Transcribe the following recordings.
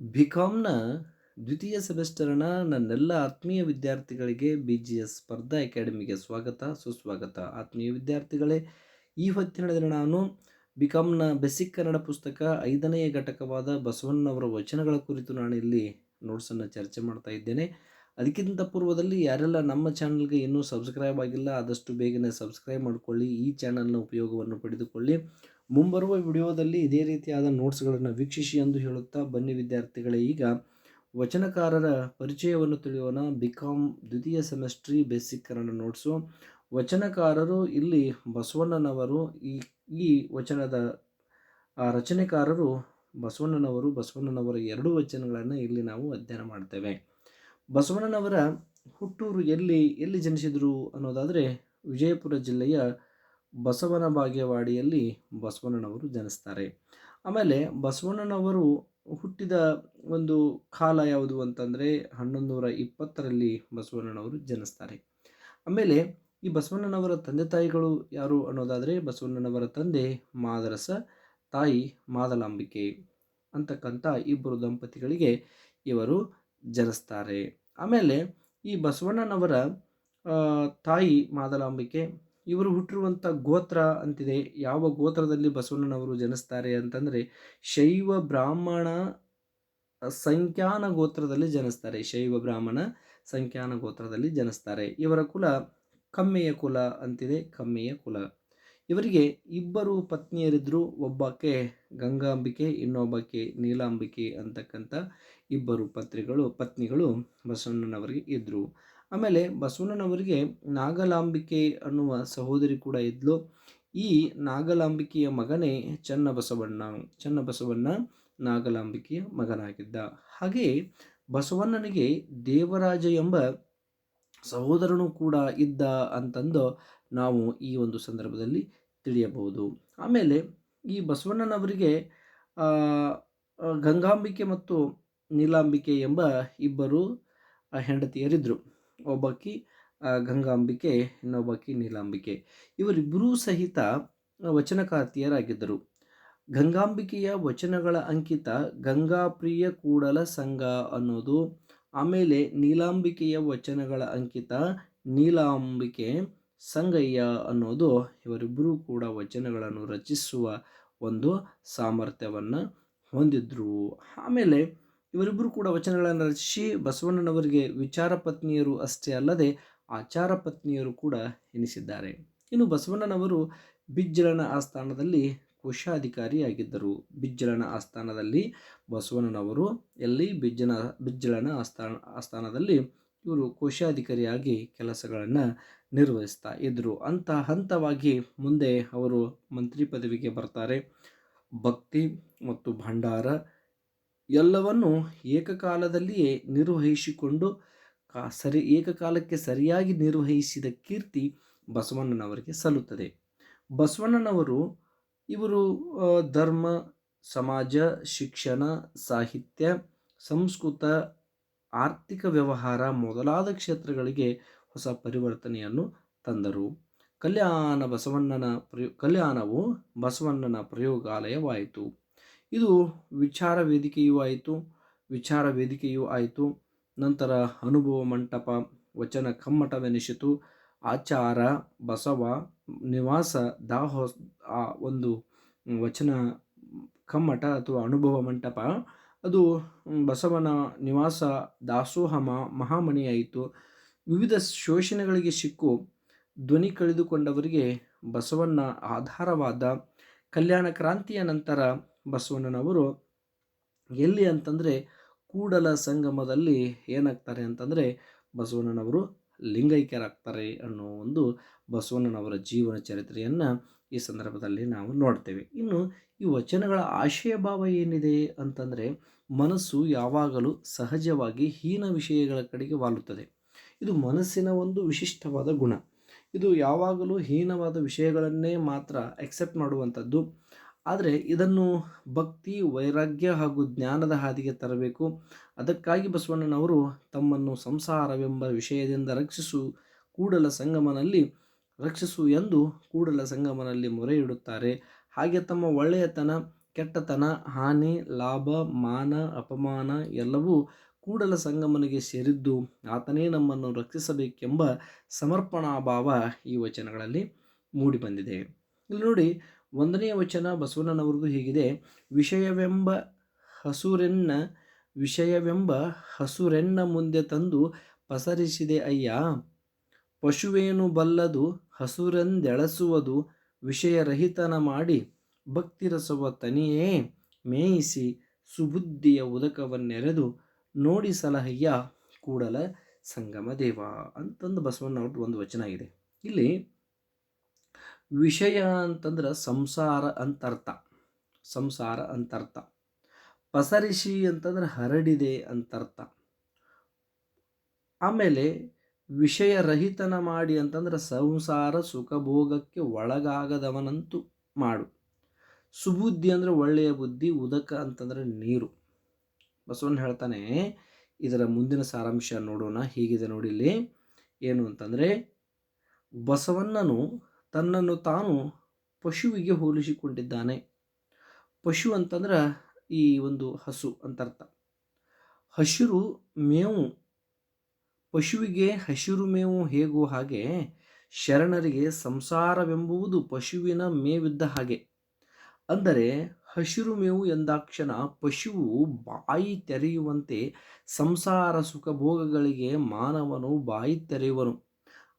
ಬಿ.ಕಾಮ್‌ನ ದ್ವಿತೀಯ ಸೆಮಿಸ್ಟರ್‌ನ ನನ್ನೆಲ್ಲ ಆತ್ಮೀಯ ವಿದ್ಯಾರ್ಥಿಗಳಿಗೆ ಬಿ ಜಿ ಎಸ್ ಸ್ಪರ್ಧಾ ಅಕಾಡೆಮಿಗೆ ಸ್ವಾಗತ, ಸುಸ್ವಾಗತ. ಆತ್ಮೀಯ ವಿದ್ಯಾರ್ಥಿಗಳೇ, ಈ ಹೊತ್ತಿನ ದಿನ ನಾನು ಬಿ.ಕಾಮ್‌ನ ಬೆಸಿಕ್ ಕನ್ನಡ ಪುಸ್ತಕ ಐದನೆಯ ಘಟಕವಾದ ಬಸವಣ್ಣನವರ ವಚನಗಳ ಕುರಿತು ನಾನು ಇಲ್ಲಿ ನೋಟ್ಸನ್ನು ಚರ್ಚೆ ಮಾಡ್ತಾ ಇದ್ದೇನೆ. ಅದಕ್ಕಿಂತ ಪೂರ್ವದಲ್ಲಿ ಯಾರೆಲ್ಲ ನಮ್ಮ ಚಾನಲ್‌ಗೆ ಇನ್ನೂ ಸಬ್ಸ್ಕ್ರೈಬ್ ಆಗಿಲ್ಲ ಆದಷ್ಟು ಬೇಗನೆ ಸಬ್ಸ್ಕ್ರೈಬ್ ಮಾಡಿಕೊಳ್ಳಿ. ಈ ಚಾನಲ್‌ನ ಉಪಯೋಗವನ್ನು ಪಡೆದುಕೊಳ್ಳಿ. ಮುಂಬರುವ ವಿಡಿಯೋದಲ್ಲಿ ಇದೇ ರೀತಿಯಾದ ನೋಟ್ಸ್ಗಳನ್ನು ವೀಕ್ಷಿಸಿ ಎಂದು ಹೇಳುತ್ತಾ ಬನ್ನಿ ವಿದ್ಯಾರ್ಥಿಗಳೇ ಈಗ ವಚನಕಾರರ ಪರಿಚಯವನ್ನು ತಿಳಿಯೋಣ. ಬಿ.ಕಾಮ್ ದ್ವಿತೀಯ ಸೆಮಿಸ್ಟ್ರಿ ಬೇಸಿಕ್ ಕನ್ನಡ ನೋಟ್ಸು. ವಚನಕಾರರು ಇಲ್ಲಿ ಬಸವಣ್ಣನವರು ಈ ಈ ವಚನದ ರಚನೆಕಾರರು ಬಸವಣ್ಣನವರು. ಬಸವಣ್ಣನವರ ಎರಡು ವಚನಗಳನ್ನು ಇಲ್ಲಿ ನಾವು ಅಧ್ಯಯನ ಮಾಡ್ತೇವೆ. ಬಸವಣ್ಣನವರ ಹುಟ್ಟೂರು ಎಲ್ಲಿ ಎಲ್ಲಿ ಜನಿಸಿದರು ಅನ್ನೋದಾದರೆ ವಿಜಯಪುರ ಜಿಲ್ಲೆಯ ಬಸವನ ಬಾಗೇವಾಡಿಯಲ್ಲಿ ಬಸವಣ್ಣನವರು ಜನಿಸ್ತಾರೆ. ಆಮೇಲೆ ಬಸವಣ್ಣನವರು ಹುಟ್ಟಿದ ಒಂದು ಕಾಲ ಯಾವುದು ಅಂತಂದರೆ ಹನ್ನೊಂದು ನೂರ ಇಪ್ಪತ್ತರಲ್ಲಿ ಬಸವಣ್ಣನವರು ಜನಿಸ್ತಾರೆ. ಆಮೇಲೆ ಈ ಬಸವಣ್ಣನವರ ತಂದೆ ತಾಯಿಗಳು ಯಾರು ಅನ್ನೋದಾದರೆ ಬಸವಣ್ಣನವರ ತಂದೆ ಮಾದರಸ, ತಾಯಿ ಮಾದಲಾಂಬಿಕೆ ಅಂತಕ್ಕಂಥ ಇಬ್ಬರು ದಂಪತಿಗಳಿಗೆ ಇವರು ಜನಿಸ್ತಾರೆ. ಆಮೇಲೆ ಈ ಬಸವಣ್ಣನವರ ತಾಯಿ ಮಾದಲಾಂಬಿಕೆ ಇವರು ಹುಟ್ಟಿರುವಂಥ ಗೋತ್ರ ಅಂತಿದೆ. ಯಾವ ಗೋತ್ರದಲ್ಲಿ ಬಸವಣ್ಣನವರು ಜನಿಸ್ತಾರೆ ಅಂತಂದರೆ ಶೈವ ಬ್ರಾಹ್ಮಣ ಸಂಖ್ಯಾನ ಗೋತ್ರದಲ್ಲಿ ಜನಿಸ್ತಾರೆ. ಶೈವ ಬ್ರಾಹ್ಮಣ ಸಂಖ್ಯಾನ ಗೋತ್ರದಲ್ಲಿ ಜನಿಸ್ತಾರೆ. ಇವರ ಕುಲ ಕಮ್ಮೆಯ ಕುಲ ಅಂತಿದೆ. ಕಮ್ಮೆಯ ಕುಲ. ಇವರಿಗೆ ಇಬ್ಬರು ಪತ್ನಿಯರಿದ್ದರು. ಒಬ್ಬಕ್ಕೆ ಗಂಗಾಂಬಿಕೆ, ಇನ್ನೊಬ್ಬಕ್ಕೆ ನೀಲಾಂಬಿಕೆ ಅಂತಕ್ಕಂಥ ಇಬ್ಬರು ಪತ್ರಿಗಳು ಪತ್ನಿಗಳು ಬಸವಣ್ಣನವರಿಗೆ ಇದ್ದರು. ಆಮೇಲೆ ಬಸವಣ್ಣನವರಿಗೆ ನಾಗಲಾಂಬಿಕೆ ಅನ್ನುವ ಸಹೋದರಿ ಕೂಡ ಇದ್ಲು. ಈ ನಾಗಲಾಂಬಿಕೆಯ ಮಗನೇ ಚನ್ನಬಸವಣ್ಣ. ಚನ್ನಬಸವಣ್ಣ ನಾಗಲಾಂಬಿಕೆಯ ಮಗನಾಗಿದ್ದ. ಹಾಗೆಯೇ ಬಸವಣ್ಣನಿಗೆ ದೇವರಾಜ ಎಂಬ ಸಹೋದರನು ಕೂಡ ಇದ್ದ ಅಂತಂದು ನಾವು ಈ ಒಂದು ಸಂದರ್ಭದಲ್ಲಿ ತಿಳಿಯಬಹುದು. ಆಮೇಲೆ ಈ ಬಸವಣ್ಣನವರಿಗೆ ಗಂಗಾಂಬಿಕೆ ಮತ್ತು ನೀಲಾಂಬಿಕೆ ಎಂಬ ಇಬ್ಬರು ಹೆಂಡತಿಯರಿದ್ದರು. ಒಬ್ಬಾಕಿ ಗಂಗಾಂಬಿಕೆ, ಇನ್ನೊಬ್ಬಾಕಿ ನೀಲಾಂಬಿಕೆ. ಇವರಿಬ್ಬರೂ ಸಹಿತ ವಚನಕಾರ್ತಿಯರಾಗಿದ್ದರು. ಗಂಗಾಂಬಿಕೆಯ ವಚನಗಳ ಅಂಕಿತ ಗಂಗಾಪ್ರಿಯ ಕೂಡಲ ಸಂಘ ಅನ್ನೋದು. ಆಮೇಲೆ ನೀಲಾಂಬಿಕೆಯ ವಚನಗಳ ಅಂಕಿತ ನೀಲಾಂಬಿಕೆ ಸಂಗಯ್ಯ ಅನ್ನೋದು. ಇವರಿಬ್ಬರೂ ಕೂಡ ವಚನಗಳನ್ನು ರಚಿಸುವ ಒಂದು ಸಾಮರ್ಥ್ಯವನ್ನು ಹೊಂದಿದ್ರು. ಆಮೇಲೆ ಇವರಿಬ್ಬರು ಕೂಡ ವಚನಗಳನ್ನು ರಚಿಸಿ ಬಸವಣ್ಣನವರಿಗೆ ವಿಚಾರ ಪತ್ನಿಯರು ಅಷ್ಟೇ ಅಲ್ಲದೆ ಆಚಾರ ಪತ್ನಿಯರು ಕೂಡ ಎನಿಸಿದ್ದಾರೆ. ಇನ್ನು ಬಸವಣ್ಣನವರು ಬಿಜ್ಜಳನ ಆಸ್ಥಾನದಲ್ಲಿ ಕೋಶಾಧಿಕಾರಿಯಾಗಿದ್ದರು. ಬಿಜ್ಜಳನ ಆಸ್ಥಾನದಲ್ಲಿ ಬಸವಣ್ಣನವರು, ಎಲ್ಲಿ ಬಿಜ್ಜನ ಬಿಜ್ಜಳನ ಆಸ್ಥಾನ, ಆಸ್ಥಾನದಲ್ಲಿ ಇವರು ಕೋಶಾಧಿಕಾರಿಯಾಗಿ ಕೆಲಸಗಳನ್ನು ನಿರ್ವಹಿಸ್ತಾ ಇದ್ದರು. ಅಂತ ಹಂತವಾಗಿ ಮುಂದೆ ಅವರು ಮಂತ್ರಿ ಪದವಿಗೆ ಬರ್ತಾರೆ. ಭಕ್ತಿ ಮತ್ತು ಭಂಡಾರ ಎಲ್ಲವನ್ನು ಏಕಕಾಲದಲ್ಲಿಯೇ ನಿರ್ವಹಿಸಿಕೊಂಡು ಸರಿ ಏಕಕಾಲಕ್ಕೆ ಸರಿಯಾಗಿ ನಿರ್ವಹಿಸಿದ ಕೀರ್ತಿ ಬಸವಣ್ಣನವರಿಗೆ ಸಲ್ಲುತ್ತದೆ. ಬಸವಣ್ಣನವರು ಇವರು ಧರ್ಮ, ಸಮಾಜ, ಶಿಕ್ಷಣ, ಸಾಹಿತ್ಯ, ಸಂಸ್ಕೃತ, ಆರ್ಥಿಕ ವ್ಯವಹಾರ ಮೊದಲಾದ ಕ್ಷೇತ್ರಗಳಿಗೆ ಹೊಸ ಪರಿವರ್ತನೆಯನ್ನು ತಂದರು. ಕಲ್ಯಾಣ ಬಸವಣ್ಣನ ಪ್ರಯೋ ಕಲ್ಯಾಣವು ಬಸವಣ್ಣನ ಪ್ರಯೋಗಾಲಯವಾಯಿತು. ಇದು ವಿಚಾರ ವೇದಿಕೆಯೂ ಆಯಿತು. ವಿಚಾರ ವೇದಿಕೆಯೂ ಆಯಿತು. ನಂತರ ಅನುಭವ ಮಂಟಪ, ವಚನ ಕಮ್ಮಟವೆನಿಸಿತು. ಆಚಾರ ಬಸವ ನಿವಾಸ ದಾಹೋ ಒಂದು ವಚನ ಕಮ್ಮಟ ಅಥವಾ ಅನುಭವ ಮಂಟಪ ಅದು ಬಸವನ ನಿವಾಸ ದಾಸೋಹ ಮಹಾಮಣಿಯಾಯಿತು ವಿವಿಧ ಶೋಷಣೆಗಳಿಗೆ ಸಿಕ್ಕು ಧ್ವನಿ ಕಳೆದುಕೊಂಡವರಿಗೆ ಬಸವಣ್ಣ ಆಧಾರವಾದ. ಕಲ್ಯಾಣ ಕ್ರಾಂತಿಯ ನಂತರ ಬಸವಣ್ಣನವರು ಎಲ್ಲಿ ಅಂತಂದರೆ ಕೂಡಲ ಸಂಗಮದಲ್ಲಿ ಏನಾಗ್ತಾರೆ ಅಂತಂದರೆ ಬಸವಣ್ಣನವರು ಲಿಂಗೈಕ್ಯರಾಗ್ತಾರೆ ಅನ್ನೋ ಒಂದು ಬಸವಣ್ಣನವರ ಜೀವನ ಚರಿತ್ರೆಯನ್ನು ಈ ಸಂದರ್ಭದಲ್ಲಿ ನಾವು ನೋಡ್ತೇವೆ. ಇನ್ನು ಈ ವಚನಗಳ ಆಶಯ ಭಾವ ಏನಿದೆ ಅಂತಂದರೆ ಮನಸ್ಸು ಯಾವಾಗಲೂ ಸಹಜವಾಗಿ ಹೀನ ವಿಷಯಗಳ ಕಡೆಗೆ ವಾಲುತ್ತದೆ. ಇದು ಮನಸ್ಸಿನ ಒಂದು ವಿಶಿಷ್ಟವಾದ ಗುಣ. ಇದು ಯಾವಾಗಲೂ ಹೀನವಾದ ವಿಷಯಗಳನ್ನೇ ಮಾತ್ರ ಎಕ್ಸೆಪ್ಟ್ ಮಾಡುವಂಥದ್ದು. ಆದರೆ ಇದನ್ನು ಭಕ್ತಿ, ವೈರಾಗ್ಯ ಹಾಗೂ ಜ್ಞಾನದ ಹಾದಿಗೆ ತರಬೇಕು. ಅದಕ್ಕಾಗಿ ಬಸವಣ್ಣನವರು ತಮ್ಮನ್ನು ಸಂಸಾರವೆಂಬ ವಿಷಯದಿಂದ ರಕ್ಷಿಸು ಕೂಡಲ ಸಂಗಮನಲ್ಲಿ ರಕ್ಷಿಸು ಎಂದು ಕೂಡಲ ಸಂಗಮನಲ್ಲಿ ಮೊರೆ ಇಡುತ್ತಾರೆ ಹಾಗೆ ತಮ್ಮ ಒಳ್ಳೆಯತನ ಕೆಟ್ಟತನ ಹಾನಿ ಲಾಭ ಮಾನ ಅಪಮಾನ ಎಲ್ಲವೂ ಕೂಡಲ ಸಂಗಮನಿಗೆ ಸೇರಿದ್ದು ಆತನೇ ನಮ್ಮನ್ನು ರಕ್ಷಿಸಬೇಕೆಂಬ ಸಮರ್ಪಣಾ ಭಾವ ಈ ವಚನಗಳಲ್ಲಿ ಮೂಡಿಬಂದಿದೆ ಇಲ್ಲಿ ನೋಡಿ ಒಂದನೆಯ ವಚನ ಬಸವಣ್ಣನವ್ರದ್ದು ಹೀಗಿದೆ, ವಿಷಯವೆಂಬ ಹಸುರೆನ್ನ ವಿಷಯವೆಂಬ ಹಸುರೆನ್ನ ಮುಂದೆ ತಂದು ಪಸರಿಸಿದೆ ಅಯ್ಯ. ಪಶುವೇನು ಬಲ್ಲದು ಹಸುರೆಂದೆಳಸುವುದು ವಿಷಯರಹಿತನ ಮಾಡಿ ಭಕ್ತಿರಸವ ತನಿಯೇ ಮೇಯಿಸಿ ಸುಬುದ್ಧಿಯ ಉದಕವನ್ನೆರೆದು ನೋಡಿ ಸಲಹಯ್ಯ ಕೂಡಲ ಸಂಗಮ ದೇವ. ಅಂತಂದು ಬಸವಣ್ಣವ್ರದ್ದು ಒಂದು ವಚನ ಇದೆ. ಇಲ್ಲಿ ವಿಷಯ ಅಂತಂದ್ರೆ ಸಂಸಾರ ಅಂತರ್ಥ. ಸಂಸಾರ ಅಂತರ್ಥ. ಪಸರಿಸಿ ಅಂತಂದ್ರೆ ಹರಡಿದೆ ಅಂತರ್ಥ. ಆಮೇಲೆ ವಿಷಯ ರಹಿತನ ಮಾಡಿ ಅಂತಂದ್ರೆ ಸಂಸಾರ ಸುಖಭೋಗಕ್ಕೆ ಒಳಗಾಗದವನಂತೂ ಮಾಡು. ಸುಬುದ್ಧಿ ಅಂದರೆ ಒಳ್ಳೆಯ ಬುದ್ಧಿ, ಉದಕ ಅಂತಂದರೆ ನೀರು. ಬಸವಣ್ಣ ಹೇಳ್ತಾನೆ, ಇದರ ಮುಂದಿನ ಸಾರಾಂಶ ನೋಡೋಣ, ಹೀಗಿದೆ ನೋಡಿ ಇಲ್ಲಿ. ಏನು ಅಂತಂದರೆ, ಬಸವಣ್ಣನು ತನ್ನನ್ನು ತಾನು ಪಶುವಿಗೆ ಹೋಲಿಸಿಕೊಂಡಿದ್ದಾನೆ. ಪಶು ಅಂತಂದ್ರೆ ಈ ಒಂದು ಹಸು ಅಂತರ್ಥ. ಹಸಿರು ಮೇವು. ಪಶುವಿಗೆ ಹಸಿರು ಮೇವು ಹೇಗೋ ಹಾಗೆ ಶರಣರಿಗೆ ಸಂಸಾರವೆಂಬುವುದು ಪಶುವಿನ ಮೇವಿದ್ದ ಹಾಗೆ. ಅಂದರೆ ಹಸಿರು ಮೇವು ಎಂದಾಕ್ಷಣ ಪಶುವು ಬಾಯಿ ತೆರೆಯುವಂತೆ ಸಂಸಾರ ಸುಖ ಭೋಗಗಳಿಗೆ ಮಾನವನು ಬಾಯಿ ತೆರೆಯುವನು.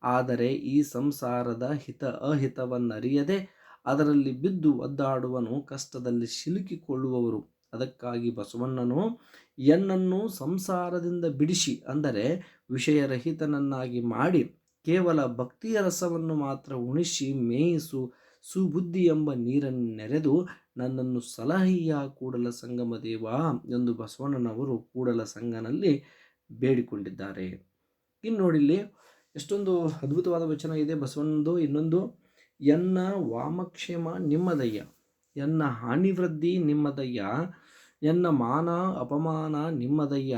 ಆದರೆ ಈ ಸಂಸಾರದ ಹಿತ ಅಹಿತವನ್ನರಿಯದೆ ಅದರಲ್ಲಿ ಬಿದ್ದು ಒದ್ದಾಡುವನು ಕಷ್ಟದಲ್ಲಿ ಸಿಲುಕಿಕೊಳ್ಳುವವರು. ಅದಕ್ಕಾಗಿ ಬಸವಣ್ಣನು, ಎನ್ನನ್ನು ಸಂಸಾರದಿಂದ ಬಿಡಿಸಿ ಅಂದರೆ ವಿಷಯರಹಿತನನ್ನಾಗಿ ಮಾಡಿ ಕೇವಲ ಭಕ್ತಿಯ ರಸವನ್ನು ಮಾತ್ರ ಉಣಿಸಿ ಮೇಯಿಸು ಸುಬುದ್ಧಿ ಎಂಬ ನೀರನ್ನು ನೆರೆದು ನನ್ನನ್ನು ಸಲಹೆಯ ಕೂಡಲ ಸಂಗಮ ದೇವ ಎಂದು ಬಸವಣ್ಣನವರು ಕೂಡಲ ಸಂಗನಲ್ಲಿ ಬೇಡಿಕೊಂಡಿದ್ದಾರೆ. ಇನ್ನು ನೋಡಿಲ್ಲಿ ಎಷ್ಟೊಂದು ಅದ್ಭುತವಾದ ವಚನ ಇದೆ. ಬಸವನದು ಇನ್ನೊಂದು, ಎನ್ನ ವಾಮಕ್ಷೇಮ ನಿಮ್ಮದಯ್ಯ, ಎನ್ನ ಹಾನಿವೃದ್ಧಿ ನಿಮ್ಮದಯ್ಯ, ಎನ್ನ ಮಾನ ಅಪಮಾನ ನಿಮ್ಮದಯ್ಯ,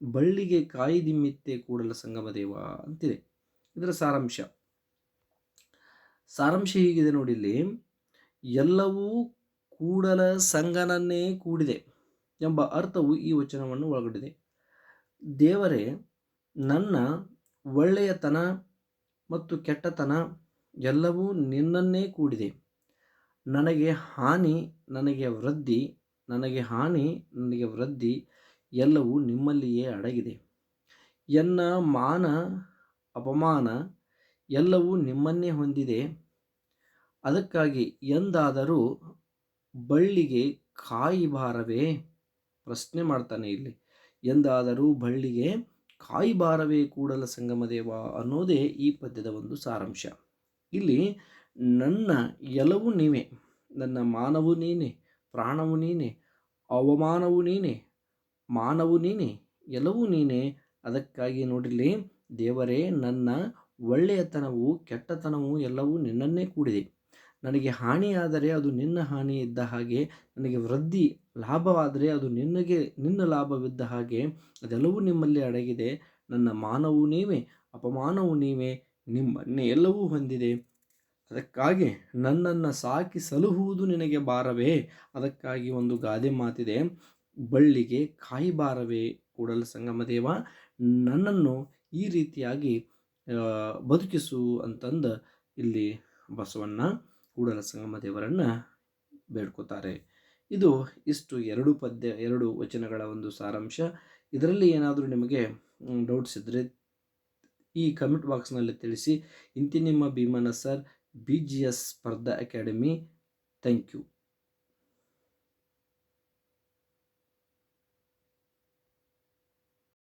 ಬಳ್ಳಿಗೆ ಕಾಯಿ ದಿಮ್ಮಿತ್ತೆ ಕೂಡಲ ಸಂಗಮ ದೇವ ಅಂತಿದೆ. ಇದರ ಸಾರಾಂಶ. ಸಾರಾಂಶ ಹೀಗಿದೆ ನೋಡಿ ಇಲ್ಲಿ. ಎಲ್ಲವೂ ಕೂಡಲ ಸಂಗನನ್ನೇ ಕೂಡಿದೆ ಎಂಬ ಅರ್ಥವು ಈ ವಚನವನ್ನು ಒಳಗೊಂಡಿದೆ. ದೇವರೇ, ನನ್ನ ಒಳ್ಳೆಯತನ ಮತ್ತು ಕೆಟ್ಟತನ ಎಲ್ಲವೂ ನಿನ್ನನ್ನೇ ಕೂಡಿದೆ. ನನಗೆ ಹಾನಿ, ನನಗೆ ವೃದ್ಧಿ, ನನಗೆ ಹಾನಿ, ನನಗೆ ವೃದ್ಧಿ ಎಲ್ಲವೂ ನಿಮ್ಮಲ್ಲಿಯೇ ಅಡಗಿದೆ. ಎನ್ನ ಮಾನ, ಅಪಮಾನ ಎಲ್ಲವೂ ನಿಮ್ಮನ್ನೇ ಹೊಂದಿದೆ. ಅದಕ್ಕಾಗಿ ಎಂದಾದರೂ ಬಳ್ಳಿಗೆ ಕಾಯಿ ಭಾರವೇ ಪ್ರಶ್ನೆ ಮಾಡ್ತಾನೆ ಇಲ್ಲಿ. ಎಂದಾದರೂ ಬಳ್ಳಿಗೆ ಕಾಯಿ ಬಾರವೇ ಕೂಡಲ ಸಂಗಮದೇವ ಅನ್ನೋದೇ ಈ ಪದ್ಯದ ಒಂದು ಸಾರಾಂಶ. ಇಲ್ಲಿ ನನ್ನ ಎಲವು ನೀವೇ ನನ್ನ ಮಾನವು ನೀನೆ, ಪ್ರಾಣವು ನೀನೆ, ಅವಮಾನವು ನೀನೆ, ಮಾನವು ನೀನೆ, ಎಲವು ನೀನೆ. ಅದಕ್ಕಾಗಿ ನೋಡಿಲಿ ದೇವರೇ, ನನ್ನ ಒಳ್ಳೆಯತನವು ಕೆಟ್ಟತನವು ಎಲ್ಲವೂ ನಿನ್ನನ್ನೇ ಕೂಡಿದೆ. ನನಗೆ ಹಾನಿಯಾದರೆ ಅದು ನಿನ್ನ ಹಾನಿ ಇದ್ದ ಹಾಗೆ, ನನಗೆ ವೃದ್ಧಿ ಲಾಭವಾದರೆ ಅದು ನಿನಗೆ, ನಿನ್ನ ಲಾಭವಿದ್ದ ಹಾಗೆ, ಅದೆಲ್ಲವೂ ನಿಮ್ಮಲ್ಲಿ ಅಡಗಿದೆ. ನನ್ನ ಮಾನವು ನೀವೇ, ಅಪಮಾನವು ನೀವೇ ನಿಮ್ಮನ್ನೇ ಎಲ್ಲವೂ ಹೊಂದಿದೆ. ಅದಕ್ಕಾಗಿ ನನ್ನನ್ನು ಸಾಕಿ ಸಲುಹುವುದು ನಿನಗೆ ಬಾರವೇ ಅದಕ್ಕಾಗಿ ಒಂದು ಗಾದೆ ಮಾತಿದೆ. ಬಳ್ಳಿಗೆ ಕಾಯಿ ಬಾರವೇ ಕೂಡಲ ಸಂಗಮದೇವ ನನ್ನನ್ನು ಈ ರೀತಿಯಾಗಿ ಬದುಕಿಸು ಅಂತಂದು ಇಲ್ಲಿ ಬಸವಣ್ಣ. ಕೂಡಲ ಸಂಗಮ ದೇವರನ್ನು ಬೇಡ್ಕೋತಾರೆ. ಇದು ಇಷ್ಟು ಎರಡು ಪದ್ಯ, ಎರಡು ವಚನಗಳ ಒಂದು ಸಾರಾಂಶ. ಇದರಲ್ಲಿ ಏನಾದರೂ ನಿಮಗೆ ಡೌಟ್ಸ್ ಇದ್ದರೆ ಈ ಕಮೆಂಟ್ ಬಾಕ್ಸ್ನಲ್ಲಿ ತಿಳಿಸಿ. ಇಂತಿ ನಿಮ್ಮ ಭೀಮನ ಸರ್ ಬಿ ಜಿ ಎಸ್ ಸ್ಪರ್ಧಾ ಅಕಾಡೆಮಿ ಥ್ಯಾಂಕ್ ಯು